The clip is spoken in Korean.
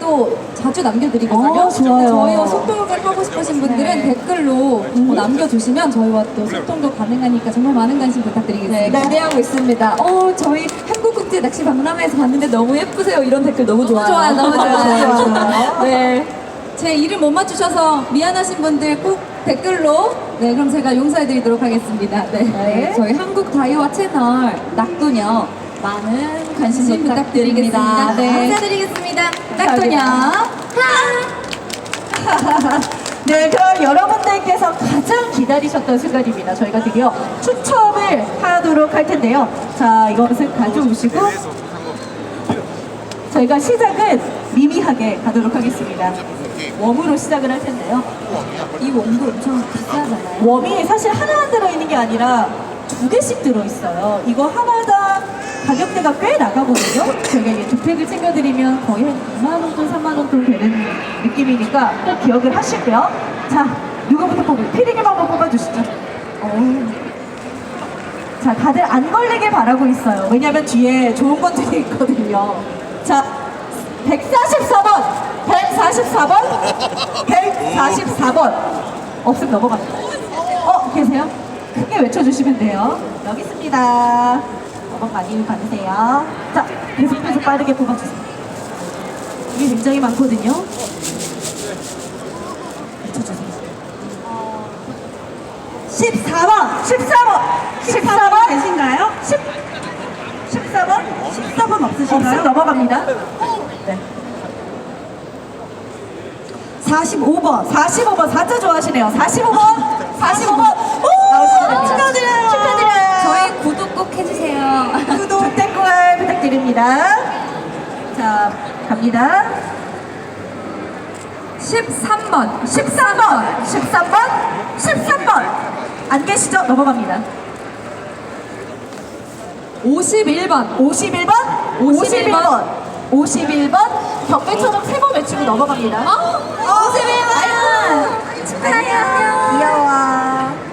또 자주 남겨드리거든요. 어, 좋아요. 저희와 소통을 하고 싶으신 분들은 네. 댓글로 뭐 남겨주시면 저희와 또 소통도 가능하니까 정말 많은 관심 부탁드리겠습니다. 네, 기대하고 있습니다. 어, 저희 한국국제 낚시 박람회에서 봤는데 너무 예쁘세요. 이런 댓글 너무 좋아요. 좋아요, 너무 좋아요. 좋아요. 네. 제 이름 못 맞추셔서 미안하신 분들 꼭 댓글로 네 그럼 제가 용서해드리도록 하겠습니다. 네. 네. 저희 한국 다이와 채널 낙도녀 많은 관심 부탁드리겠습니다. 네. 감사드리겠습니다. 낙도녀. 네, 그럼 여러분들께서 가장 기다리셨던 순간입니다. 저희가 드디어 추첨을 하도록 할 텐데요. 자, 이것은 가져오시고 저희가 시작은 미미하게 가도록 하겠습니다. 웜으로 시작을 할 텐데요. 이 원고 엄청 비싸잖아요. 웜이 사실 하나만 들어있는 게 아니라 두 개씩 들어있어요. 이거 하나당 가격대가 꽤 나가거든요. 저희가 이게 두 팩을 챙겨드리면 거의 한 2만원 돈, 3만원 돈 되는 느낌이니까 꼭 기억을 하시고요. 자, 누구부터 뽑을? 피디님 한번 뽑아주시죠. 어우. 자, 다들 안 걸리길 바라고 있어요. 왜냐면 뒤에 좋은 것들이 있거든요. 자, 144번! 144번! 144번! 없으면 넘어갑니다. 어, 계세요? 크게 외쳐주시면 돼요. 여기 있습니다. 넘어 많이 받으세요. 자, 계속해서 빠르게 뽑아주세요. 이게 굉장히 많거든요. 외쳐주세요. 14번! 14번! 14번! 되신가요? 10, 14번? 14번 없으신가요? 없으면 넘어갑니다. 네. 45번, 45번, 4자 좋아하시네요. 45번, 45번. 부탁드립니다. 자, 갑니다. 13번. 13번, 13번, 13번. 안 계시죠? 넘어갑니다. 51번. 51번, 51번, 51번. 경배처럼 세 번 외치고 넘어갑니다. 어? 51번. 축하해요.